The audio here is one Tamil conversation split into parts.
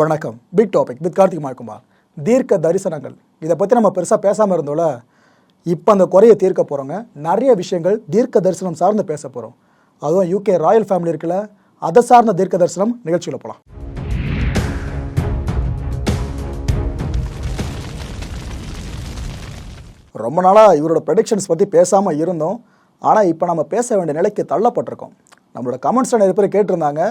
வணக்கம். Big topic with Karthik Mayakumar தீர்க்க தரிசனங்கள். இதை பற்றி நம்ம பெருசாக பேசாமல் இருந்தோம்ல? இப்போ அந்த குறையை தீர்க்க போகிறோங்க நிறைய விஷயங்கள் தீர்க்க தரிசனம் சார்ந்து பேச போகிறோம் அதுவும் யூகே ராயல் ஃபேமிலி இருக்குல்ல அதை சார்ந்த தீர்க்க தரிசனம் நிகழ்ச்சியில் போகலாம் ரொம்ப நாளாக இவரோட ப்ரெடிக்ஷன்ஸ் பற்றி பேசாமல் இருந்தோம். ஆனால் இப்போ நம்ம பேச வேண்டிய நிலைக்கு தள்ளப்பட்டிருக்கோம். நம்மளோட கமெண்ட்ஸில் நிறைய பேர் கேட்டிருந்தாங்க.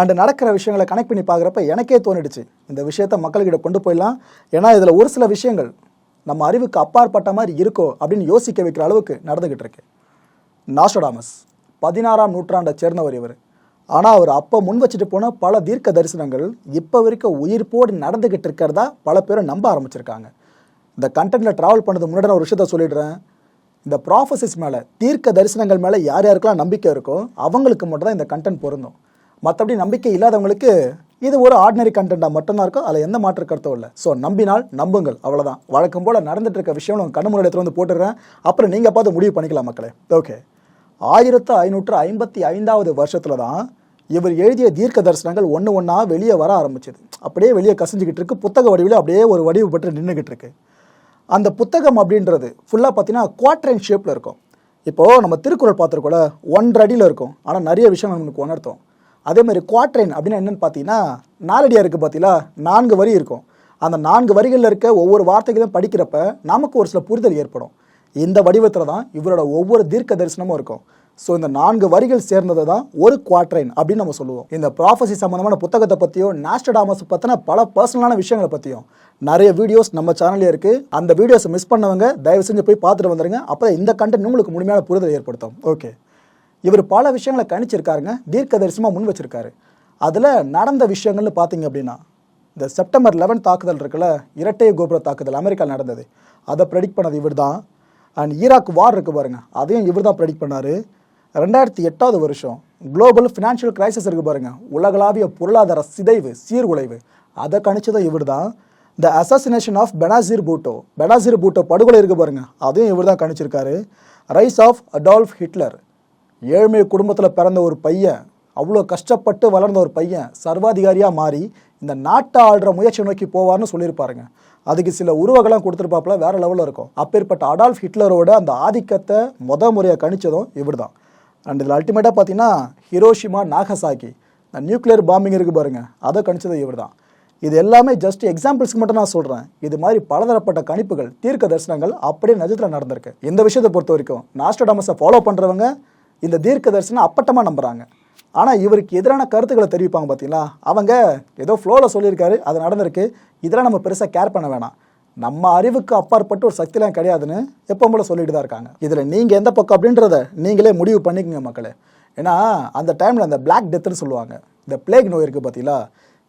அண்டு நடக்கிற விஷயங்களை கனெக்ட் பண்ணி பார்க்குறப்ப எனக்கே தோணிடுச்சு. இந்த விஷயத்தை மக்கள்கிட்ட கொண்டு போயிடலாம். ஏன்னா இதில் ஒரு சில விஷயங்கள் நம்ம அறிவுக்கு அப்பாற்பட்ட மாதிரி இருக்கோ அப்படின்னு யோசிக்க வைக்கிற அளவுக்கு நடந்துக்கிட்டு இருக்கு. நாஸ்டோடாமஸ் பதினாறாம் நூற்றாண்டை சேர்ந்தவர் இவர். ஆனால் அவர் அப்போ முன் வச்சுட்டு போன பல தீர்க்க தரிசனங்கள் இப்போ வரைக்கும் உயிர்ப்போடு நடந்துக்கிட்டு இருக்கிறதா பல பேரும் நம்ப ஆரம்பிச்சிருக்காங்க. இந்த கண்டென்ட்டில் ட்ராவல் பண்ணது முன்னாடி நான் ஒரு விஷயத்த சொல்லிடுறேன். இந்த ப்ராஃபஸிஸ் மேலே தீர்க்க தரிசனங்கள் மேலே யார் யாருக்கெல்லாம் நம்பிக்கை இருக்கோ அவங்களுக்கு மட்டும் தான் இந்த கண்டென்ட் பொருந்தும். மற்றபடி நம்பிக்கை இல்லாதவங்களுக்கு இது ஒரு ஆர்டினரி கண்டென்ட்டாக மட்டும்தான் இருக்கும். அதில் எந்த மாற்று கருத்தும் இல்லை. ஸோ நம்பினால் நம்புங்கள். அவ்வளோதான் வழக்கம் போல் நடந்துட்டு இருக்க விஷயம் உங்கள் கண்ணு முன்னாடி வந்து போட்டுடுறேன். அப்புறம் நீங்கள் பார்த்து முடிவு பண்ணிக்கலாம் மக்களே. ஓகே ஆயிரத்து ஐநூற்று ஐம்பத்தி ஐந்தாவது வருஷத்தில் தான் இவர் எழுதிய தீர்க்க தரிசனங்கள் ஒன்று ஒன்றா வெளியே வர ஆரம்பிச்சது. அப்படியே வெளியே கசிஞ்சிக்கிட்டு இருக்கு. புத்தக வடிவில் அப்படியே ஒரு வடிவு பெற்று நின்றுக்கிட்டு இருக்கு. அந்த புத்தகம் அப்படின்றது ஃபுல்லாக பார்த்தீங்கன்னா குவாட்ரன் ஷேப்பில் இருக்கும். இப்போது நம்ம திருக்குறள் பார்த்துருக்கோல ஒன்றரை அடியில் இருக்கும். ஆனால் நிறைய விஷயம் நம்மளுக்கு உணர்த்தும். அதே மாதிரி குவாட்ரைன் அப்படின்னா என்னென்னு பார்த்தீங்கன்னா நாலடியாக இருக்குது பார்த்தீங்களா? நான்கு வரி இருக்கும். அந்த நான்கு வரிகளில் இருக்க ஒவ்வொரு வார்த்தைகளையும் படிக்கிறப்ப நமக்கு ஒரு சில புரிதல் ஏற்படும். இந்த வடிவத்தில் தான் இவரோட ஒவ்வொரு தீர்க்க தரிசனமும் இருக்கும். ஸோ இந்த நான்கு வரிகள் சேர்ந்தது தான் ஒரு குவாட்ரைன் அப்படின்னு நம்ம சொல்லுவோம். இந்த ப்ராஃபஸி சம்மந்தமான புத்தகத்தை பற்றியும் நாஸ்டடாமஸ் பற்றின பல பர்சனலான விஷயங்களை பற்றியும் நிறைய வீடியோஸ் நம்ம சேனல்லே இருக்குது அந்த வீடியோஸை மிஸ் பண்ணவங்க தயவு செஞ்சு போய் பார்த்துட்டு வந்துருங்க. அப்போ இந்த கண்டென்ட் உங்களுக்கு முழுமையான புரிதல் ஏற்படுத்தும். ஓகே இவர் பல விஷயங்களை கணிச்சிருக்காருங்க தீர்க்க தரிசனமாக முன் வச்சிருக்காரு. அதில் நடந்த விஷயங்கள்னு பார்த்தீங்க அப்படின்னா இந்த செப்டம்பர் லெவன் தாக்குதல் இருக்குல்ல இரட்டை கோபுர தாக்குதல் அமெரிக்காவில் நடந்தது. அதை ப்ரெடிக்ட் பண்ணது இவர் தான் அண்ட் ஈராக் வார் இருக்கு பாருங்க அதையும் இவர் தான் ப்ரெடிக்ட் பண்ணார். ரெண்டாயிரத்தி எட்டாவது வருஷம் குளோபல் ஃபினான்ஷியல் கிரைசிஸ் இருக்கு பாருங்க உலகளாவிய பொருளாதார சிதைவு சீர்குலைவு. அதை கணிச்சதும் இவர் தான் the assassination of Benazir Bhutto Benazir Bhutto படுகொலை இருக்கு பாருங்க அதையும் இவர் தான் கணிச்சிருக்காரு. ரைஸ் ஆஃப் அடால்ஃப் ஹிட்லர் ஏழ்மை குடும்பத்தில் பிறந்த ஒரு பையன் அவ்வளோ கஷ்டப்பட்டு வளர்ந்த ஒரு பையன் சர்வாதிகாரியாக மாறி இந்த நாட்டை ஆள்ற முயற்சி நோக்கி போவார்னு சொல்லியிருப்பாருங்க. அதுக்கு சில உருவகலாம் கொடுத்துருப்பாப்புல வேற லெவலில் இருக்கும். அப்பேற்பட்ட அடால்ஃப் ஹிட்லரோட அந்த ஆதிக்கத்தை முத முறையாக கணிச்சதும் இவர் தான் அண்ட் இதில் அல்டிமேட்டாக பார்த்தீங்கன்னா ஹிரோஷிமா நாகசாக்கி இந்த நியூக்ளியர் பாம்பிங் இருக்குது பாருங்கள் அதை கணிச்சதும் இவர் தான் இது எல்லாமே ஜஸ்ட் எக்ஸாம்பிள்ஸ்க்கு மட்டும் நான் சொல்கிறேன் இது மாதிரி பலதரப்பட்ட கணிப்புகள் தீர்க்க தரிசனங்கள் அப்படியே நிஜத்தில் நடந்திருக்கு. இந்த விஷயத்தை பொறுத்த வரைக்கும் நாஸ்டடாமஸை ஃபாலோ பண்ணுறவங்க இந்த தீர்க்க தரிசனம் அப்பட்டமாக நம்புகிறாங்க ஆனால் இவருக்கு எதிரான கருத்துக்களை தெரிவிப்பாங்க பார்த்தீங்களா அவங்க ஏதோ ஃப்ளோவில் சொல்லியிருக்காரு அது நடந்திருக்கு. இதெல்லாம் நம்ம பெருசாக கேர் பண்ண வேணாம். நம்ம அறிவுக்கு அப்பாற்பட்டு ஒரு சக்திலாம் கிடையாதுன்னு எப்போ போல சொல்லிட்டு தான் இருக்காங்க. இதில் நீங்கள் எந்த பக்கம் அப்படின்றத நீங்களே முடிவு பண்ணிக்கங்க மக்களே. ஏன்னா அந்த டைமில் அந்த பிளாக் டெத்துன்னு சொல்லுவாங்க. இந்த பிளேக் நோய் இருக்குது பார்த்தீங்களா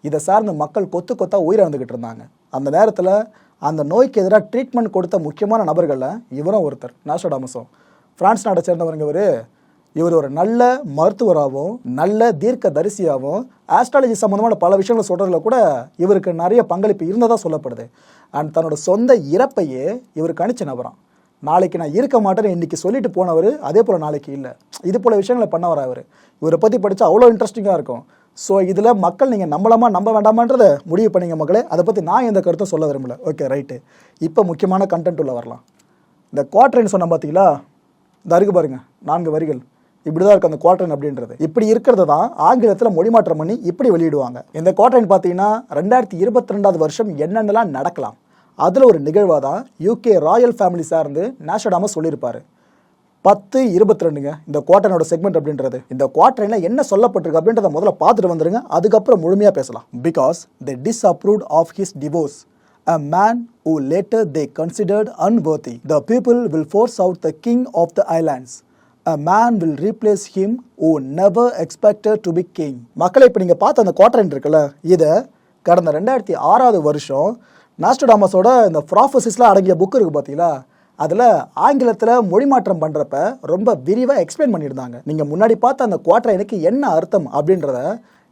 இதை சார்ந்து மக்கள் கொத்து கொத்தாக உயிரிழந்துக்கிட்டு இருந்தாங்க. அந்த நேரத்தில் அந்த நோய்க்கு எதிராக ட்ரீட்மெண்ட் கொடுத்த முக்கியமான நபர்களில் இவரும் ஒருத்தர். நாசோடாமஸும் ஃப்ரான்ஸ் நாட்டை சேர்ந்தவருங்க இவர். இவர் ஒரு நல்ல மருத்துவராகவும் நல்ல தீர்க்க தரிசியாகவும் ஆஸ்ட்ராலஜி சம்மந்தமான பல விஷயங்களை சொல்கிறதுல கூட இவருக்கு நிறைய பங்களிப்பு இருந்ததாக சொல்லப்படுது. அண்ட் தன்னோட சொந்த இறப்பையே இவர் கணிச்ச நபரான் நாளைக்கு நான் இருக்க மாட்டேன்னு இன்னைக்கு சொல்லிட்டு போனவர் அதே போல் நாளைக்கு இல்லை. இது போல் விஷயங்களை பண்ணவர் அவர் இவரை பற்றி படித்தா அவ்வளோ இன்ட்ரெஸ்டிங்காக இருக்கும். ஸோ இதில் மக்கள் நீங்கள் நம்பலாமா நம்ப வேண்டாமான்றதை முடிவு பண்ணிங்க மக்களே. அதை பற்றி நான் எந்த கருத்தும் சொல்ல விரும்பல. ஓகே ரைட்டு இப்போ முக்கியமான கண்டென்ட் உள்ள வரலாம். இந்த குவாட்ரைன் சொன்ன பார்த்தீங்களா இந்த அருகு பாருங்க. நான்கு வரிகள். இப்படி தான் இருக்கு அந்த குவாட்ரன் அப்படின்றது. இப்படி இருக்கிறது தான் ஆங்கிலத்தில் மொழிமாற்றம் பண்ணி இப்படி வெளியிடுவாங்க. இந்த குவாட்ரைன் பார்த்தீங்கன்னா ரெண்டாயிரத்தி இருபத்தி ரெண்டாவது வருஷம் என்னென்னலாம் நடக்கலாம். அதில் ஒரு நிகழ்வாக தான் யூகே ராயல் ஃபேமிலி சார்ந்து நேஷடாமல் சொல்லியிருப்பார். பத்து இருபத்தி ரெண்டுங்க இந்த குவாட்டனோட செக்மெண்ட் அப்படின்றது. இந்த குவாட்டரில் என்ன சொல்லப்பட்டிருக்கு அப்படின்றத முதல்ல பார்த்துட்டு வந்துருங்க. அதுக்கப்புறம் முழுமையாக பேசலாம். Because the disapproved of his divorce A man who later they considered unworthy. The people will force out the king of the islands. A man will replace him who never expected to be king மக்களை இப்போ நீங்கள் பார்த்த அந்த குவார்டரன் இருக்குல்ல இதை கடந்த ரெண்டாயிரத்தி ஆறாவது வருஷம் நாஸ்டோடாமஸோட இந்த ப்ராஃபஸிஸ்லாம் அடங்கிய புக் இருக்குது பார்த்தீங்களா அதில் ஆங்கிலத்தில் மொழிமாற்றம் பண்ணுறப்ப ரொம்ப விரிவாக எக்ஸ்பிளைன் பண்ணியிருந்தாங்க. நீங்கள் முன்னாடி பார்த்த அந்த குவாட்ரனுக்கு என்ன அர்த்தம் அப்படின்றத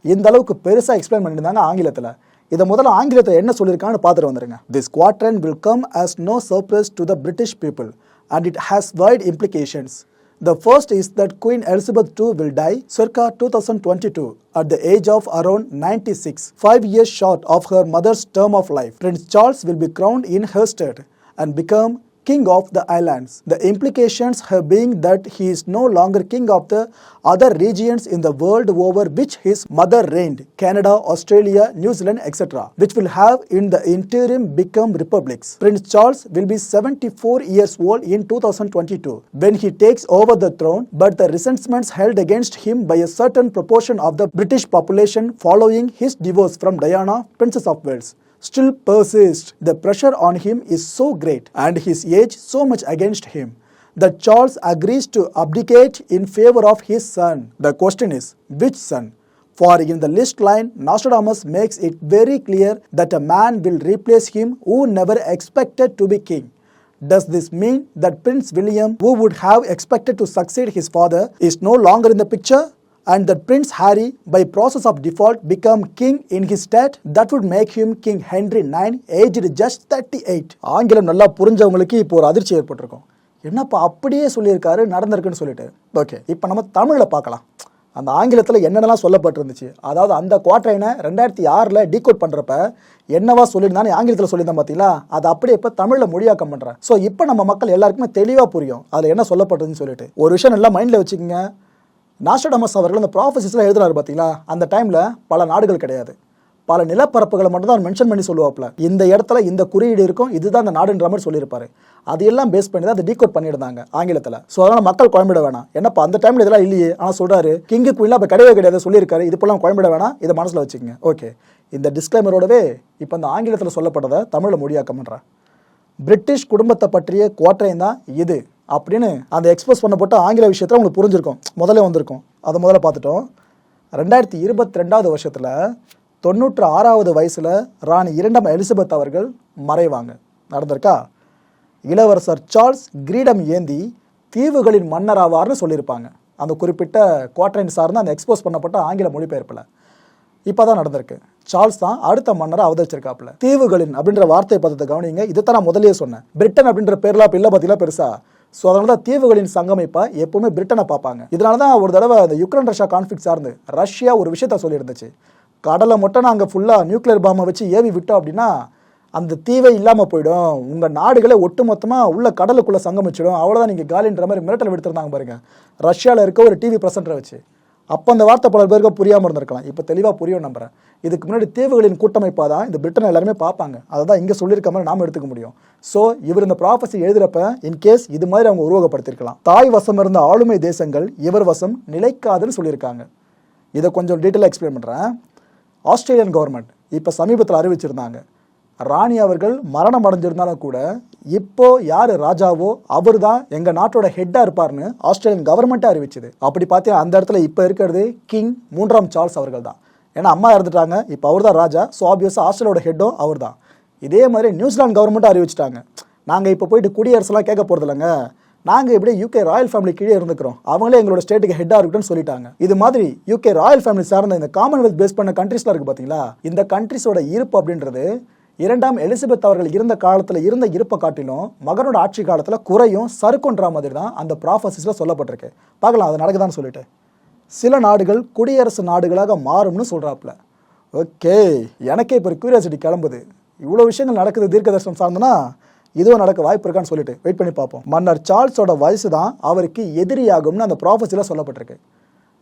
இந்த அளவுக்கு பெருசாக எக்ஸ்பிளைன் பண்ணியிருந்தாங்க ஆங்கிலத்தில். இதை முதல்ல ஆங்கிலத்தில் என்ன சொல்லியிருக்கான்னு பார்த்துட்டு வந்துருங்க. This quatrain will come as no surprise to the British people and it has wide implications The first is that Queen Elizabeth II will die circa 2022 at the age of around 96, five years short of her mother's term of life. Prince Charles will be crowned in her stead and become king of the islands. The implications have being that he is no longer king of the other regions in the world over which his mother reigned Canada, Australia, New Zealand, etc., which will have in the interim become republics. Prince Charles will be 74 years old in 2022 when he takes over the throne, but the resentments held against him by a certain proportion of the British population following his divorce from Diana, Princess of Wales still persist. The pressure on him is so great and his age so much against him that Charles agrees to abdicate in favor of his son. The question is, which son? For in the list line, Nostradamus makes it very clear that a man will replace him who never expected to be king. Does this mean that Prince William, who would have expected to succeed his father, is no longer in the picture? And that Prince Harry, by process of default, king king in his stead, that would make him King Henry IX, aged just 38. ஆங்கிலம் நல்லா புரிஞ்சவங்களுக்கு இப்போ ஒரு அதிர்ச்சி ஏற்பட்டிருக்கும். என்னப்பா அப்படியே சொல்லியிருக்காரு நடந்திருக்குன்னு சொல்லிட்டு. ஓகே இப்போ நம்ம தமிழில் பார்க்கலாம். அந்த ஆங்கிலத்தில் என்னென்னலாம் சொல்லப்பட்டிருந்துச்சு? அதாவது அந்த குவாட்ரைனை ரெண்டாயிரத்தி ஆறில் டீகோட் பண்ணுறப்ப என்னவா சொல்லியிருந்தான்னு ஆங்கிலத்தில் சொல்லியிருந்தேன் பார்த்தீங்களா அதை அப்படியே இப்போ தமிழில் மொழியாக்கம் பண்ணுறேன் ஸோ இப்போ நம்ம மக்கள் எல்லாருக்குமே தெளிவாக புரியும். அதில் என்ன சொல்லப்பட்டதுன்னு சொல்லிட்டு. ஒரு விஷயம் நல்லா மைண்டில் வச்சுக்கோங்க. நாஸ்டடமஸ் அவர்கள் அந்த ப்ராஃபஸிஸில் எழுதுறாரு பார்த்தீங்களா அந்த டைமில் பல நாடுகள் கிடையாது. பல நிலப்பரப்புகளை மட்டும் தான் மென்ஷன் பண்ணி சொல்லுவாப்ல இந்த இடத்துல இந்த குறியீடு இருக்கும் இதுதான் அந்த நாடுன்ற மாதிரி சொல்லியிருப்பாரு. அது எல்லாம் பேஸ் பண்ணி தான் அதை டீகோட் பண்ணியிருந்தாங்க ஆங்கிலத்தில். ஸோ அதனால் மக்கள் குழம்பிட வேணாம். என்னப்பா அந்த டைமில் இதெல்லாம் இல்லையே. ஆனால் சொல்கிறாரு கிங்கு குயிலாம் இப்போ கிடையவே கிடையாது சொல்லியிருக்காரு. இது போலாம் குழம்பிட வேணாம். இதை மனசில் வச்சுக்கோங்க. ஓகே இந்த டிஸ்க்ளைமரோடவே இப்போ அந்த ஆங்கிலத்தில் சொல்லப்பட்டதை தமிழில் மொழியாக்கம் பண்ணுறேன் பிரிட்டிஷ் குடும்பத்தை பற்றிய கோட்டையும் தான் இது. அப்படின்னு அந்த எக்ஸ்போஸ் பண்ணப்பட்ட ஆங்கில விஷயத்தில் உங்களுக்கு புரிஞ்சிருக்கும். முதல்ல வந்திருக்கும். அதை முதல்ல பார்த்துட்டோம். ரெண்டாயிரத்தி இருபத்தி ரெண்டாவது வருஷத்தில் தொண்ணூற்று ஆறாவது வயசில் ராணி இரண்டாம் எலிசபெத் அவர்கள் மறைவாங்க. நடந்திருக்கா? இளவரசர் சார்ல்ஸ் கிரீடம் ஏந்தி தீவுகளின் மன்னராவார்னு சொல்லியிருப்பாங்க. அந்த குறிப்பிட்ட குவாட்ரைன் சார்ந்து அந்த எக்ஸ்போஸ் பண்ணப்பட்ட ஆங்கில மொழிபெயர்ப்பில். இப்போ தான் நடந்திருக்கு. சார்ல்ஸ் தான் அடுத்த மன்னரை அவதரிச்சிருக்காப்புல. தீவுகளின் அப்படின்ற வார்த்தையை பார்த்ததை கவனிங்க. தான் நான் முதலே சொன்னேன். பிரிட்டன் அப்படின்ற பேர்லாம் இப்போ இல்லை பார்த்தீங்களா பெருசா? ஸோ அதனால தான் தீவுகளின் சங்கமைப்பா எப்பவுமே பிரிட்டனை பார்ப்பாங்க. இதனால தான் ஒரு தடவை அந்த யுக்ரைன் ரஷ்யா கான்ஃப்ளிக் சார்ந்து ரஷ்யா ஒரு விஷயத்த சொல்லியிருந்துச்சு. கடலை மட்டும் நாங்கள் ஃபுல்லாக நியூக்ளியர் பாம்பை வச்சு ஏவி விட்டோம் அப்படின்னா அந்த தீவே இல்லாமல் போயிடும். உங்கள் நாடுகளே ஒட்டுமொத்தமாக உள்ள கடலுக்குள்ளே சங்கமிச்சிடும். அவ்வளோதான் நீங்கள் காலின்ற மாதிரி மிரட்டல் விடுத்திருந்தாங்க பாருங்க. ரஷ்யாவில் இருக்க ஒரு டிவி ப்ரெசன்டரை வச்சு. அப்போ அந்த வார்த்தை பல பேருக்கு புரியாமல் இருந்திருக்கலாம். இப்போ தெளிவாக புரியும் நம்புறேன். இதுக்கு முன்னாடி தீவுகளின் கூட்டமைப்பாக தான் இந்த பிரிட்டன் எல்லாருமே பார்ப்பாங்க. அதை தான் இங்கே சொல்லியிருக்க மாதிரி நாம் எடுத்துக்க முடியும். ஸோ இவர் இந்த ப்ராஃபஸி எழுதுறப்ப இன்கேஸ் இது மாதிரி அவங்க உருவகப்படுத்திருக்கலாம் தாய் வசம் இருந்த ஆளுமை தேசங்கள் இவர் வசம் நிலைக்காதுன்னு சொல்லியிருக்காங்க. இதை கொஞ்சம் டீட்டெயிலாக எக்ஸ்பிளைன் பண்ணுறேன் ஆஸ்திரேலியன் கவர்மெண்ட் இப்போ சமீபத்தில் அறிவிச்சிருந்தாங்க. ராணி அவர்கள் மரணம் அடைஞ்சிருந்தாலும் கூட இப்போ யார் ராஜாவோ அவர் தான் எங்கள் நாட்டோட ஹெட்டாக இருப்பார்னு ஆஸ்திரேலியன் கவர்மெண்ட்டே அறிவிச்சது. அப்படி பார்த்தா அந்த இடத்துல இப்போ இருக்கிறது கிங் மூன்றாம் சார்ல்ஸ் அவர்கள் தான் ஏன்னா அம்மா இறந்துட்டாங்க. இப்போ அவர் தான் ராஜா. ஸோ ஆப்வியஸாக ஆஸ்திரேலியோட ஹெட்டும் அவர் தான் இதே மாதிரி நியூசிலாந்து கவர்மெண்ட்டும் அறிவிச்சிட்டாங்க. நாங்கள் இப்போ போயிட்டு குடியரசுலாம் கேட்க போகிறது இல்லைங்க. நாங்கள் இப்படியே யூகே ராயல் ஃபேமிலி கீழே இருந்துக்கிறோம். அவங்களே எங்களோட ஸ்டேட்டுக்கு ஹெட்டாக இருக்கட்டும்னு சொல்லிட்டாங்க. இது மாதிரி யூகே ராயல் ஃபேமிலி சார்ந்த இந்த காமன்வெல்த் பேஸ் பண்ண கண்ட்ரிஸ்லாம் இருக்குது பார்த்தீங்களா இந்த கண்ட்ரிஸோட இருப்பு அப்படின்றது இரண்டாம் எலிசபெத் அவர்கள் இருந்த காலத்தில் இருந்த இருப்பை காட்டிலும் மகனோட ஆட்சி காலத்தில் குறையும் சறுக்குன்ற மாதிரி தான் அந்த ப்ராஃபஸிஸில் சொல்லப்பட்டிருக்கு. பார்க்கலாம் அது நடக்குதான்னு சொல்லிட்டு. சில நாடுகள் குடியரசு நாடுகளாக மாறும்னு சொல்கிறாப்புல ஓகே எனக்கே இப்போ கியூரியாசிட்டி கிளம்புது. இவ்வளோ விஷயங்கள் நடக்குது தீர்க்க தரிசனம் சார்ந்தனா இதுவும் நடக்க வாய்ப்பு இருக்கான்னு சொல்லிட்டு. வெயிட் பண்ணி பார்ப்போம். மன்னர் சார்ல்ஸோட வயசு தான் அவருக்கு எதிரியாகும்னு அந்த ப்ராஃபஸில் சொல்லப்பட்டிருக்கு.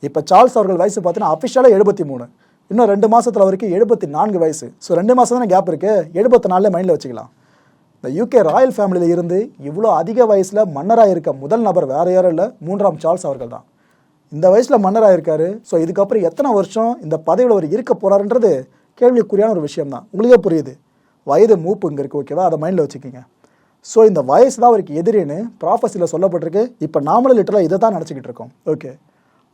இப்போ சார்ல்ஸ் அவர்கள் வயசு பார்த்தீங்கன்னா அஃபிஷியலாக எழுபத்தி மூணு. இன்னும் ரெண்டு மாதத்தில் வரைக்கும் எழுபத்தி நான்கு வயசு. ஸோ ரெண்டு மாதம் தானே கேப் இருக்குது எழுபத்தி நாலில் மைண்டில் வச்சுக்கலாம். இந்த யூகே ராயல் ஃபேமிலியில் இருந்து இவ்வளோ அதிக வயசில் மன்னராக இருக்க முதல் நபர் வேறு யாரும் இல்லை மூன்றாம் சார்ல்ஸ் அவர்கள் தான். இந்த வயசில் மன்னராக இருக்காரு. ஸோ இதுக்கப்புறம் எத்தனை வருஷம் இந்த பதவியில் அவர் இருக்க போறாருன்றது கேள்விக்குறியான ஒரு விஷயம் தான் உங்களுக்கே புரியுது. வயது மூப்பு இங்கே இருக்குது ஓகேவா அதை மைண்டில் வச்சுக்கோங்க. ஸோ இந்த வயசு தான் அவருக்கு எதிரின்னு ப்ராஃபஸியில் சொல்லப்பட்டிருக்கு. இப்போ நாமளும் லிட்டராக இதை தான் நினச்சிக்கிட்டு இருக்கோம். ஓகே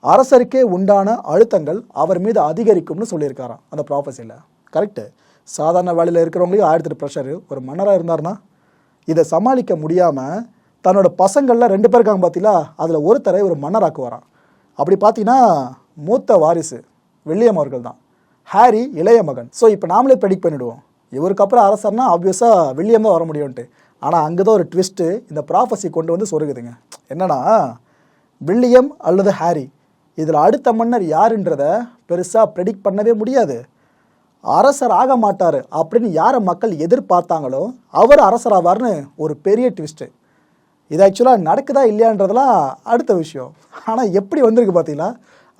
அரசருக்கே உண்டான அழுத்தங்கள் அவர் மீது அதிகரிக்கும்னு சொல்லியிருக்காராம் அந்த ப்ராஃபஸியில் கரெக்டு சாதாரண வேலையில் இருக்கிறவங்களையும் ஆயிரத்தெட்டு ப்ரெஷரு ஒரு மன்னராக இருந்தார்னா இதை சமாளிக்க முடியாமல் தன்னோட பசங்களில் ரெண்டு பேர் இருக்காங்க பார்த்தீங்களா அதில் ஒருத்தரை ஒரு மன்னராக்குவாராம். அப்படி பார்த்தீங்கன்னா மூத்த வாரிசு வில்லியம் அவர்கள் தான். ஹாரி இளைய மகன். ஸோ இப்போ நாமளே ப்ரெடிக்ட் பண்ணிவிடுவோம் இவருக்கு அப்புறம் அரசர்னா ஆப்வியஸாக வில்லியம் தான் வர முடியும்ன்ட்டு. ஆனால் அங்கே தான் ஒரு ட்விஸ்ட்டு இந்த ப்ராஃபஸி கொண்டு வந்து சொருகுதுங்க. என்னன்னா வில்லியம் அல்லது ஹாரி இதில் அடுத்த மன்னர் யாருன்றத பெருசாக ப்ரெடிக்ட் பண்ணவே முடியாது. அரசர் ஆக மாட்டார் அப்படின்னு யாரை மக்கள் எதிர்பார்த்தாங்களோ அவர் அரசராவார்னு ஒரு பெரிய ட்விஸ்ட்டு இது ஆக்சுவலாக நடக்குதா இல்லையான்றதெல்லாம் அடுத்த விஷயம். ஆனால் எப்படி வந்திருக்கு பார்த்தீங்களா?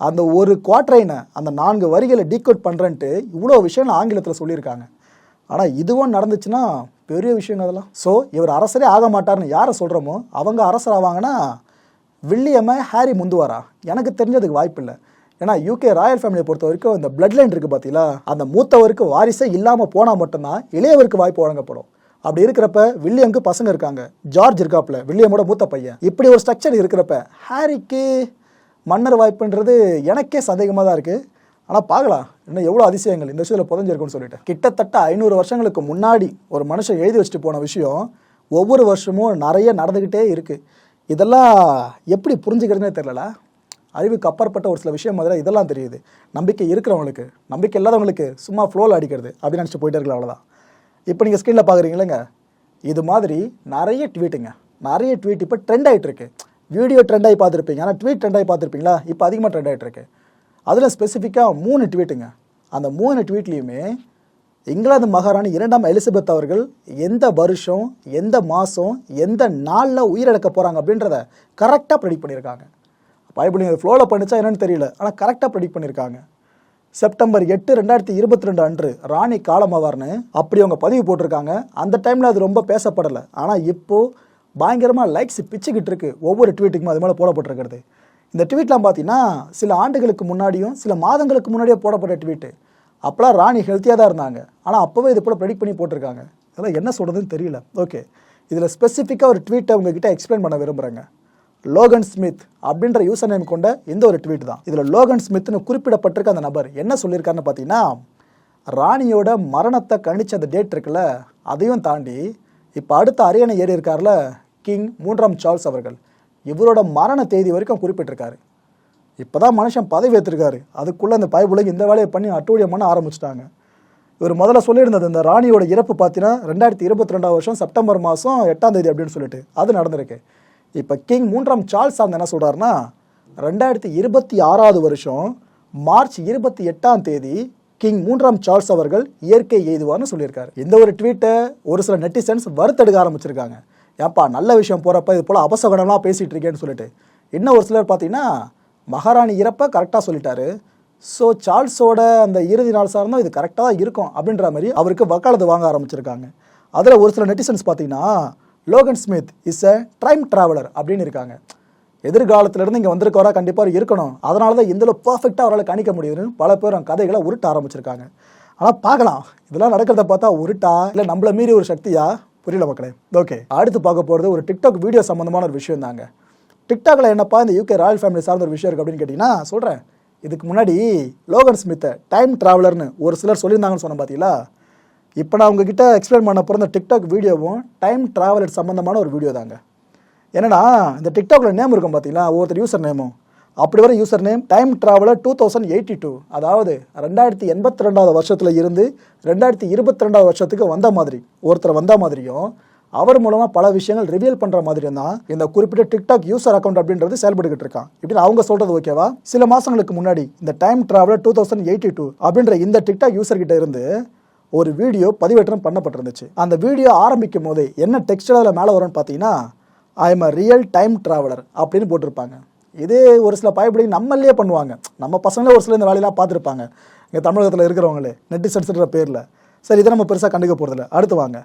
அந்த ஒரு குவாட்ரைனை அந்த நான்கு வரிகளை டீகோட் பண்ணுறேன்ட்டு இவ்வளோ விஷயம் ஆங்கிலத்தில் சொல்லியிருக்காங்க. ஆனால் இதுவும் நடந்துச்சுன்னா பெரிய விஷயங்க அதெல்லாம். ஸோ இவர் அரசரே ஆக மாட்டார்னு யாரை சொல்கிறோமோ அவங்க அரசர் ஆவாங்கன்னா வில்லியமை ஹாரி முந்துவாரா? எனக்கு தெரிஞ்சதுக்கு வாய்ப்பு இல்லை ஏன்னா யூகே ராயல் ஃபேமிலியை பொறுத்த வரைக்கும் இந்த பிளட் லைன் இருக்குது பார்த்தீங்களா அந்த மூத்தவருக்கு வாரிசே இல்லாமல் போனால் மட்டும்தான் இளையவருக்கு வாய்ப்பு வழங்கப்படும். அப்படி இருக்கிறப்ப வில்லியம்க்கு பசங்க இருக்காங்க. ஜார்ஜ் இருக்காப்புல வில்லியமோட மூத்த பையன். இப்படி ஒரு ஸ்ட்ரக்சர் இருக்கிறப்ப ஹாரிக்கு மன்னர் வாய்ப்புன்றது எனக்கே சந்தேகமாக தான் இருக்குது ஆனால் பார்க்கலாம். இன்னும் எவ்வளோ அதிசயங்கள். இந்த விஷயத்தில் புதஞ்சிருக்குன்னு சொல்லிட்டு. கிட்டத்தட்ட ஐநூறு வருஷங்களுக்கு முன்னாடி ஒரு மனுஷன் எழுதி வச்சுட்டு போன விஷயம் ஒவ்வொரு வருஷமும் நிறைய நடந்துக்கிட்டே இருக்குது இதெல்லாம் எப்படி புரிஞ்சுக்கிறதுனே தெரியல அறிவுக்கு அப்பாற்பட்ட ஒரு சில விஷயம் மாதிரி இதெல்லாம் தெரியுது. நம்பிக்கை இருக்கிறவங்களுக்கு நம்பிக்கை இல்லாதவங்களுக்கு சும்மா ஃப்ளோவில் அடிக்கிறது அப்படின்னு நினச்சிட்டு போயிட்டே இருக்கலாம் அவ்வளோதான் இப்போ நீங்கள் ஸ்க்ரீனில் பார்க்குறீங்களேங்க இது மாதிரி நிறைய ட்வீட்டுங்க நிறைய ட்வீட் இப்போ ட்ரெண்ட் ஆகிட்டு இருக்கு வீடியோ ட்ரெண்ட் ஆகி பார்த்துருப்பீங்க ஆனால் ட்வீட் ட்ரெண்ட் ஆகி பார்த்துருப்பீங்களா? இப்போ அதிகமாக ட்ரெண்ட் ஆகிட்டு இருக்கு அதில் ஸ்பெசிஃபிக்காக மூணு ட்வீட்டுங்க அந்த மூணு ட்வீட்லேயுமே இங்கிலாந்து மகாராணி இரண்டாம் எலிசபெத் அவர்கள் எந்த வருஷம் எந்த மாதம் எந்த நாளில் உயிரிழக்க போகிறாங்க அப்படின்றத கரெக்டாக ப்ரெடிக்ட் பண்ணியிருக்காங்க. பைபிள் நீங்கள் ஃப்ளோவில் பண்ணிச்சா என்னன்னு தெரியல ஆனால் கரெக்டாக ப்ரெடிக்ட் பண்ணியிருக்காங்க. செப்டம்பர் எட்டு ரெண்டாயிரத்தி இருபத்தி ரெண்டு அன்று ராணி காலமாவார்னு அப்படி அவங்க பதிவு போட்டிருக்காங்க. அந்த டைமில் அது ரொம்ப பேசப்படலை. ஆனால் இப்போது பயங்கரமாக லைக்ஸ் பிச்சுக்கிட்டு இருக்கு. ஒவ்வொரு ட்வீட்டுக்கும் அது மேலே போடப்பட்டிருக்கிறது. இந்த ட்வீட்லாம் பார்த்தீங்கன்னா சில ஆண்டுகளுக்கு முன்னாடியும் சில மாதங்களுக்கு முன்னாடியே போடப்பட்ட ட்வீட்டு அப்போலாம் ராணி ஹெல்த்தியாக தான் இருந்தாங்க. ஆனால் அப்போவே இது போல் ப்ரெடிக்ட் பண்ணி போட்டிருக்காங்க. இதெல்லாம் என்ன சொல்கிறதுன்னு தெரியல. ஓகே இதில் ஸ்பெசிஃபிக்காக ஒரு ட்வீட்டை உங்ககிட்ட எக்ஸ்பிளைன் பண்ண விரும்புகிறேங்க லோகன் ஸ்மித் அப்படின்ற யூசர் நேம் கொண்ட இந்த ஒரு ட்வீட் தான். இதில் லோகன் ஸ்மித்னு குறிப்பிடப்பட்டிருக்க அந்த நபர் என்ன சொல்லியிருக்காருன்னு பார்த்தீங்கன்னா ராணியோட மரணத்தை கணிச்ச அந்த டேட் இருக்குல்ல அதையும் தாண்டி இப்போ அடுத்த அரியணை ஏறி இருக்கார்ல கிங் மூன்றாம் சார்ல்ஸ் அவர்கள். இவரோட மரண தேதி வரைக்கும் குறிப்பிட்டிருக்காரு. இப்போ தான் மனுஷன் பதவி ஏற்றிருக்காரு அதுக்குள்ளே அந்த பைபிளுக்கு இந்த வேலையை பண்ணி அட்டூழியம் பண்ண ஆரம்பிச்சிட்டாங்க. இவர் முதல்ல சொல்லியிருந்தது இந்த ராணியோட இறப்பு பார்த்தீங்கன்னா ரெண்டாயிரத்தி இருபத்தி ரெண்டாவது வருஷம் செப்டம்பர் மாதம் எட்டாம் தேதி அப்படின்னு சொல்லிட்டு. அது நடந்திருக்கு. இப்போ கிங் மூன்றாம் சார்ல்ஸ் அந்த என்ன சொல்கிறாருன்னா ரெண்டாயிரத்தி இருபத்தி ஆறாவது வருஷம் மார்ச் இருபத்தி எட்டாம் தேதி கிங் மூன்றாம் சார்ல்ஸ் அவர்கள் இயற்கை எய்துவார்னு சொல்லியிருக்காரு. இந்த ஒரு ட்வீட்டை ஒரு சில நெட்டிசன்ஸ் வறுத்தெடுக்க ஆரம்பிச்சிருக்காங்க. ஏப்பா நல்ல விஷயம் போகிறப்ப இது போல் அபசகனம்லாம் பேசிகிட்டு இருக்கேன்னு சொல்லிட்டு. இன்னும் ஒரு சிலர் பார்த்தீங்கன்னா மகாராணி இறப்ப கரெக்டாக சொல்லிட்டாரு. ஸோ சார்ல்ஸோட அந்த இறுதி நாள் சார்ந்தும் இது கரெக்டாக தான் இருக்கும் அப்படின்ற மாதிரி அவருக்கு வக்காலத்து வாங்க ஆரம்பிச்சிருக்காங்க. அதில் ஒரு சில நெட்டிசன்ஸ் பார்த்தீங்கன்னா Logan Smith is a time traveller அப்படின்னு இருக்காங்க. எதிர்காலத்திலேருந்து இங்கே வந்திருக்கவரா கண்டிப்பாக இருக்கணும். அதனால தான் இதில் பர்ஃபெக்டாக அவரால் கணிக்க முடியுதுன்னு பல பேர் கதைகளை உருட்ட ஆரம்பிச்சிருக்காங்க. ஆனால் பார்க்கலாம். இதெல்லாம் நடக்கிறத பார்த்தா உருட்டா இல்லை நம்மளை மீறி ஒரு சக்தியா? புரியல மக்களே. ஓகே அடுத்து பார்க்க போகிறது ஒரு டிக்டாக் வீடியோ சம்மந்தமான ஒரு விஷயம் தாங்க டிக்டாக்ல என்னப்பா இந்த யூகே ராயல் ஃபேமிலி சார்ந்த ஒரு விஷயம் இருக்குது அப்படின்னு கேட்டிங்கன்னா சொல்கிறேன் இதுக்கு முன்னாடி லோகன் ஸ்மித்தை டைம் ட்ராவலர்னு ஒரு சிலர் சொல்லியிருந்தாங்கன்னு சொன்னேன் பார்த்தீங்களா இப்போ நான் உங்ககிட்ட எக்ஸ்பிளைன் பண்ண போகிற இந்த டிக்டாக் வீடியோவும் டைம் ட்ராவலர் சம்மந்தமான ஒரு வீடியோ தாங்க. என்னன்னா இந்த டிக்டாக்ல நேம் இருக்கும் பார்த்தீங்களா ஒவ்வொருத்தர் யூசர் நேமும் அப்படி வர user name time traveller two thousand eighty two அதாவது ரெண்டாயிரத்தி எண்பத்தி ரெண்டாவது வருஷத்தில் இருந்து ரெண்டாயிரத்தி இருபத்தி ரெண்டாவது வருஷத்துக்கு வந்த மாதிரி ஒருத்தர் வந்த மாதிரியும் அவர் மூலமாக பல விஷயங்கள் ரிவீல் பண்ணுற மாதிரி தான் இந்த குறிப்பிட்ட டிக்டாக் யூசர் அக்கௌண்ட் அப்படின்றது செயல்பட்டுக்கிட்டு இருக்கான். இப்படின்னு அவங்க சொல்கிறது ஓகேவா சில மாதங்களுக்கு முன்னாடி இந்த time traveller two thousand eighty two அப்படின்ற இந்த டிக்டாக் யூசர் கிட்ட இருந்து ஒரு வீடியோ பதிவேற்றம் பண்ணப்பட்டிருந்துச்சு. அந்த வீடியோ ஆரம்பிக்கும் போது என்ன டெக்ஸ்டில் அதில் மேலே வரும்னு பார்த்தீங்கன்னா I am a real time traveller அப்படின்னு போட்டிருப்பாங்க. இதே ஒரு சில பயப்படி நம்மளே பண்ணுவாங்க. நம்ம பசங்களே ஒரு சில இந்த வேலையெல்லாம் பார்த்துருப்பாங்க. இங்கே தமிழகத்தில் இருக்கிறவங்களே நெட்டிசன்ஸ்ன்ற பேரில். சரி இதை நம்ம பெருசாக கண்டுக்க போகிறதில்ல அடுத்து வாங்க.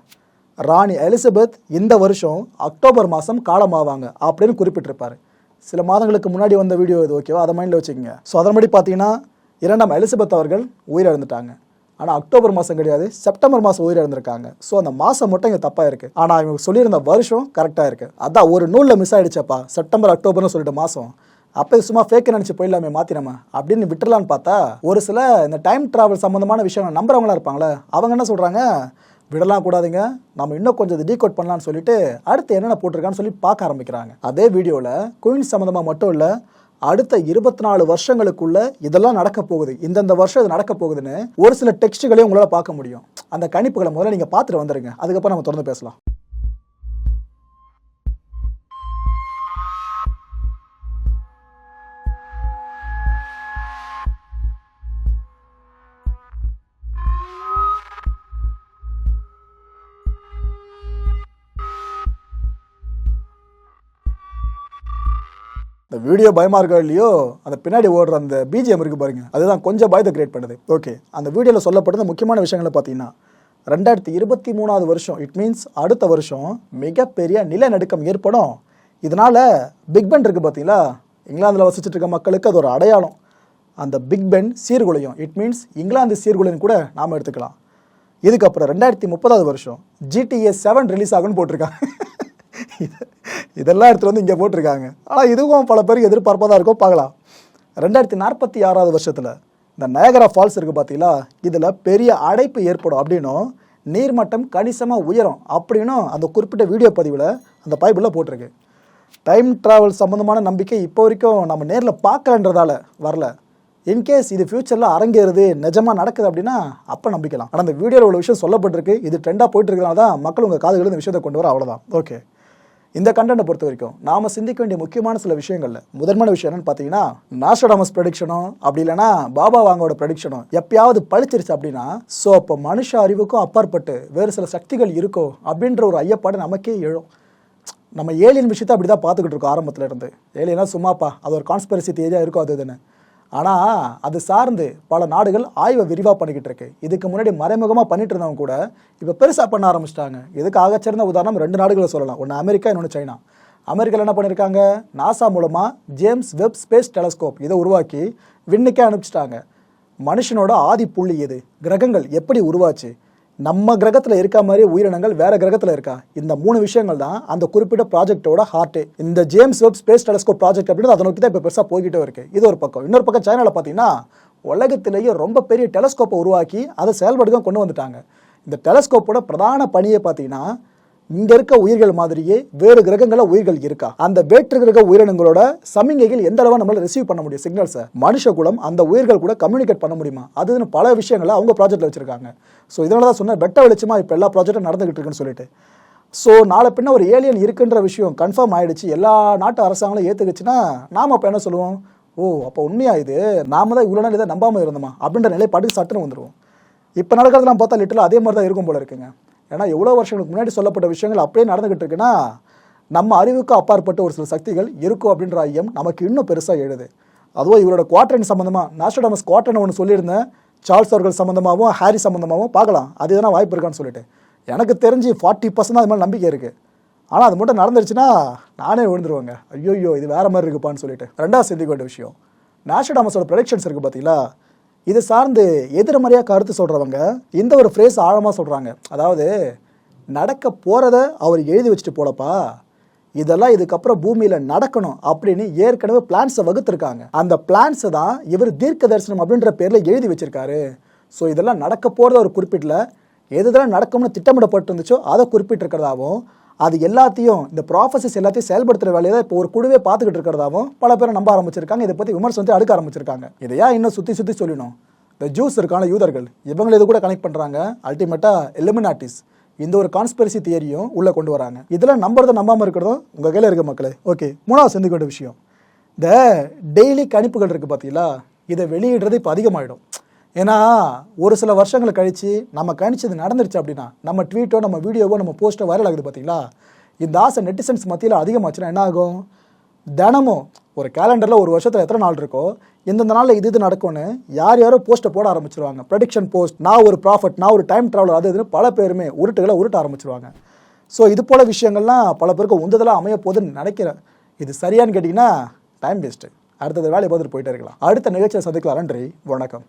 ராணி எலிசபெத் இந்த வருஷம் அக்டோபர் மாதம் காலமாவாங்க அப்படின்னு குறிப்பிட்டிருப்பார். சில மாதங்களுக்கு முன்னாடி வந்த வீடியோ இது ஓகேவா? அதை மைண்டில் வச்சுக்கோங்க. ஸோ அதன்படி பார்த்தீங்கன்னா இரண்டாம் எலிசபெத் அவர்கள் உயிரிழந்துட்டாங்க. ஆனால் அக்டோபர் மாதம் கிடையாது செப்டம்பர் மாதம் உயிரிழந்திருக்காங்க. ஸோ அந்த மாதம் மட்டும் இங்கே தப்பாக இருக்குது ஆனால் இவங்க சொல்லியிருந்த வருஷம் கரெக்டாக இருக்குது அதான் ஒரு நூலில் மிஸ் ஆகிடுச்சப்பா செப்டம்பர் அக்டோபர்னு சொல்லிட்டு மாதம் அப்போ சும்மா ஃபேக்கு நினச்சி போயிடலாமே மாற்றி அப்படின்னு விட்டுலான்னு பார்த்தா ஒரு சில இந்த டைம் ட்ராவல் சம்மந்தமான விஷயங்கள் நம்புறவங்களா இருப்பாங்களே அவங்க என்ன சொல்கிறாங்க விடலாம் கூடாதுங்க. நம்ம இன்னும் கொஞ்சம் இது டீகோட் பண்ணலான்னு சொல்லிட்டு அடுத்து என்னென்ன போட்டிருக்கான்னு சொல்லி பார்க்க ஆரம்பிக்கிறாங்க. அதே வீடியோவில் குயின்ஸ் சம்மந்தமாக மட்டும் இல்லை அடுத்த இருபத்தி நாலு வருஷங்களுக்குள்ள இதெல்லாம் நடக்க போகுது. இந்தந்த வருஷம் இது நடக்க போகுதுன்னு ஒரு சில டெக்ஸ்ட்டுகளையும் உங்களால் பார்க்க முடியும். அந்த கணிப்புகளை முதல்ல நீங்கள் பார்த்துட்டு வந்துடுங்க அதுக்கப்புறம் நம்ம தொடர்ந்து பேசலாம். வீடியோ பயமா இருக்கோ இல்லையோ அந்த பின்னாடி ஓடுற அந்த பிஜிஎம் இருக்கு பாருங்க அதுதான் கொஞ்சம் பயத்தை கிரியேட் பண்ணுது. ஓகே அந்த வீடியோவில் சொல்லப்பட்டது முக்கியமான விஷயங்களை பார்த்தீங்கன்னா ரெண்டாயிரத்தி இருபத்தி மூணாவது வருஷம் இட் மீன்ஸ் அடுத்த வருஷம் மிகப்பெரிய நிலநடுக்கம் ஏற்படும். இதனால பிக் பென் இருக்கு பார்த்தீங்களா? இங்கிலாந்தில் வசிச்சுட்டு இருக்க மக்களுக்கு அது ஒரு அடையாளம். அந்த பிக் பென் சீர்குலையும் இட் மீன்ஸ் இங்கிலாந்து சீர்குலையும் கூட நாம் எடுத்துக்கலாம். இதுக்கப்புறம் ரெண்டாயிரத்தி முப்பதாவது வருஷம் ஜிடிஏ செவன் ரிலீஸ் ஆகும்னு போட்டிருக்காங்க. இது- இதெல்லாம் எடுத்துட்டு வந்து இங்கே போட்டிருக்காங்க. ஆனால் இதுவும் பல பேருக்கு எதிர்பார்ப்பாக தான் இருக்கும். பார்க்கலாம். ரெண்டாயிரத்தி நாற்பத்தி ஆறாவது வருஷத்தில் இந்த நயகரா ஃபால்ஸ் இருக்குது பார்த்தீங்களா இதில் பெரிய அடைப்பு ஏற்படும் அப்படின்னும் நீர்மட்டம் கணிசமாக உயரும் அப்படின்னும் அந்த குறிப்பிட்ட வீடியோ பதிவில் அந்த பைபிளில் போட்டிருக்கு. டைம் டிராவல் சம்மந்தமான நம்பிக்கை இப்போ வரைக்கும் நம்ம நேரில் பார்க்கலன்றதால வரல. இன்கேஸ் இது ஃபியூச்சரில் அரங்கேறுது நிஜமாக நடக்குது அப்படின்னா அப்போ நம்பிக்கலாம். ஆனால் அந்த வீடியோவில் உள்ள விஷயம் சொல்லப்பட்டிருக்கு. இது ட்ரெண்டாக போயிட்டு இருக்கிறனால தான் மக்கள் உங்கள் காதுகளில் இந்த விஷயத்தை கொண்டு வர அவ்வளோதான் ஓகே இந்த கண்டென்ட்டை பொறுத்த வரைக்கும் நாம சிந்திக்க வேண்டிய முக்கியமான சில விஷயங்கள்ல முதன்மையான விஷயம் என்னன்னு பார்த்தீங்கன்னா நாஸ்டாடமஸ் ப்ரெடிக்ஷனும் அப்படி இல்லைன்னா பாபா வாங்கோட ப்ரெடிக்ஷனும் எப்பயாவது பழிச்சிருச்சு அப்படின்னா ஸோ அப்போ மனுஷ அறிவுக்கும் அப்பாற்பட்டு வேறு சில சக்திகள் இருக்கோ அப்படின்ற ஒரு ஐயப்பாடு நமக்கே எழும். நம்ம ஏலியன் விஷயத்தை அப்படி தான் பார்த்துக்கிட்டு இருக்கோம் ஆரம்பத்துல இருந்து ஏலியனா சும்மாப்பா அது ஒரு கான்ஸ்பெரசி தேதியாக இருக்கும் அது இதுன்னு. ஆனால் அது சார்ந்து பல நாடுகள் ஆய்வை விரிவாக பண்ணிக்கிட்டு இருக்கு. இதுக்கு முன்னாடி மறைமுகமாக பண்ணிட்டு இருந்தவங்க கூட இப்போ பெருசாக பண்ண ஆரம்பிச்சிட்டாங்க. இதுக்கு ஆகச்சிறந்த உதாரணம் ரெண்டு நாடுகளை சொல்லலாம். ஒன்று அமெரிக்கா இன்னொன்று சைனா. அமெரிக்காவில் என்ன பண்ணியிருக்காங்க நாசா மூலமாக ஜேம்ஸ் வெப் ஸ்பேஸ் டெலஸ்கோப் இதை உருவாக்கி விண்ணுக்கே அனுப்பிச்சிட்டாங்க. மனுஷனோட ஆதி புள்ளி எது? கிரகங்கள் எப்படி உருவாச்சு? நம்ம கிரகத்தில் இருக்க மாதிரி உயிரினங்கள் வேற கிரகத்தில் இருக்கா? இந்த மூணு விஷயங்கள் தான் அந்த குறிப்பிட்ட ப்ராஜெக்டோட ஹார்ட்டே இந்த James Webb space telescope project அப்படின்னு அதை நோக்கி தான் இப்போ பெருசாக போய்கிட்டே இருக்கு. இது ஒரு பக்கம். இன்னொரு பக்கம் சைனாவில் பார்த்தீங்கன்னா உலகத்திலேயே ரொம்ப பெரிய டெலஸ்கோப்பை உருவாக்கி அதை செயல்பாடுக்கும் கொண்டு வந்துட்டாங்க. இந்த டெலஸ்கோப்போட பிரதான பணியை பார்த்தீங்கன்னா இங்க இருக்க உயிர்கள் மாதிரியே வேறு கிரகங்கள உயிர்கள் இருக்கா? அந்த வேற்று கிரக உயிரினங்களோட சமிங்கைகள் எந்த அளவு நம்மளால ரிசீவ் பண்ண முடியும்? சிக்னல்ஸை மனுஷ குலம் அந்த உயிர்கள் கூட கம்யூனிகேட் பண்ண முடியுமா? அதுன்னு பல விஷயங்களை அவங்க ப்ராஜெக்ட்ல வச்சிருக்காங்க. ஸோ இதனால தான் சொன்ன வெட்ட வெளிச்சமா இப்போ எல்லா ப்ராஜெக்டும் நடந்துகிட்டு இருக்குன்னு சொல்லிட்டு. ஸோ நாளை பின்ன ஒரு ஏலியன் இருக்குன்ற விஷயம் கன்ஃபார்ம் ஆயிடுச்சு. எல்லா நாட்டு அரசாங்களும் ஏற்றுக்குச்சுன்னா நாம அப்போ என்ன சொல்லுவோம்? ஓ அப்போ உண்மையா இது? நாம தான் இவ்வளோ நாள் இதை நம்பாமல் இருந்தோமா? அப்படின்ற நிலைப்பாட்டுக்கு சட்டுன்னு வந்துருவோம். இப்போ நடக்கிறதெல்லாம் பார்த்தா லிட்டில் அதே மாதிரி தான் இருக்கும் போல இருக்குங்க. ஏன்னா எவ்வளோ வருஷங்களுக்கு முன்னாடி சொல்லப்பட்ட விஷயங்கள் அப்படியே நடந்துகிட்டு இருக்குன்னா நம்ம அறிவுக்கு அப்பாற்பட்ட ஒரு சில சக்திகள் இருக்கும் அப்படின்ற ஐயம் நமக்கு இன்னும் பெருசாக எழுது அதுவும் இவரோட குவாட்ரன் சம்மந்தமாக நாஸ்டோடமஸ் குவாட்ரன் ஒன்று சொல்லியிருந்தேன் சார்ல்ஸ் அவர்கள் சம்மந்தமாகவும் ஹாரி சம்மந்தமாகவும் பார்க்கலாம். அது எதனா வாய்ப்பு இருக்கான்னு சொல்லிட்டு. எனக்கு தெரிஞ்சு ஃபார்ட்டி பர்சன்ட் அது மாதிரி நம்பிக்கை இருக்குது ஆனால் அது மட்டும் நடந்துருச்சுன்னா நானே விழுந்துருவேங்க. ஐயோ இது வேறு மாதிரி இருக்குப்பான்னு சொல்லிட்டு. ரெண்டாவது சிந்திக்க வேண்டிய விஷயம் நாஷடாமஸோட ப்ரொடக்ஷன்ஸ் இருக்குது பார்த்தீங்களா இது சார்ந்து எதிர்மறையாக கருத்து சொல்கிறவங்க இந்த ஒரு ஃப்ரேஸ் ஆழமாக சொல்கிறாங்க அதாவது நடக்க போகிறத அவர் எழுதி வச்சுட்டு போலப்பா. இதெல்லாம் இதுக்கப்புறம் பூமியில் நடக்கணும் அப்படின்னு ஏற்கனவே பிளான்ஸை வகுத்துருக்காங்க. அந்த பிளான்ஸை தான் இவர் தீர்க்க தரிசனம் அப்படின்ற பேரில் எழுதி வச்சிருக்காரு. ஸோ இதெல்லாம் நடக்க போகிறத ஒரு குறிப்பிடல. எதுதெல்லாம் நடக்கும்னு திட்டமிடப்பட்டிருந்துச்சோ அதை குறிப்பிட்டிருக்கிறதாவும் அது எல்லாத்தையும் இந்த ப்ராஃபஸஸ் எல்லாத்தையும் செயல்படுத்துகிற வேலையை இப்போ ஒரு குழுவே பார்த்துக்கிட்டு இருக்கிறதாவும் பல பேரை நம்ப ஆரம்பிச்சிருக்காங்க. இதை பற்றி விமர்சனத்தை அடுக்க ஆரம்பிச்சிருக்காங்க. இதையா இன்னும் சுற்றி சுற்றி சொல்லணும் இந்த ஜூஸ் இருக்கான யூதர்கள் இவங்களை இது கூட கனெக்ட் பண்ணுறாங்க அல்டிமேட்டாக எலிமினாட்டிஸ் இந்த ஒரு கான்ஸ்பிரசி தியரியும் உள்ளே கொண்டு வராங்க. இதெல்லாம் நம்புறதை நம்பாமல் இருக்கிறதும் உங்கள் கையில் இருக்க மக்களே. ஓகே மூணாவது சிந்திக்க வேண்டிய விஷயம். இந்த டெய்லி கணிப்புகள் இருக்குது பார்த்தீங்களா இதை வெளியிடுறது இப்போ அதிகமாகிடும் ஏன்னா ஒரு சில வருஷங்கள் கழித்து நம்ம கணிச்சது நடந்துருச்சு அப்படின்னா நம்ம ட்வீட்டோ நம்ம வீடியோவோ நம்ம போஸ்ட்டோ வைரல் ஆகுது பார்த்தீங்களா இந்த ஆசை நெட்டிசன்ஸ் மத்தியில் அதிகமாச்சுன்னா என்ன ஆகும்? தினமும் ஒரு கேலண்டரில் ஒரு வருஷத்தில் எத்தனை நாள் இருக்கோ இந்தந்த நாளில் இது இது நடக்கும்னு யார் யாரோ போஸ்ட்டை போட ஆரம்பிச்சிருவாங்க. ப்ரடிக்ஷன் போஸ்ட் நான் ஒரு ப்ராஃபிட் நான் ஒரு டைம் ட்ராவலர் அது இதுன்னு பல பேருமே உருட்டுகளை உருட்ட ஆரம்பிச்சிருவாங்க. ஸோ இது போல விஷயங்கள்லாம் பல பேருக்கு உந்துதலாக அமைய போகுதுன்னு நினைக்கிறேன். இது சரியான்னு கேட்டிங்கன்னா டைம் வேஸ்ட்டு அடுத்தது வேலையை பார்த்துட்டு போயிட்டே இருக்கலாம். அடுத்த நிகழ்ச்சியை சந்திக்கலாம். நன்றி. வணக்கம்.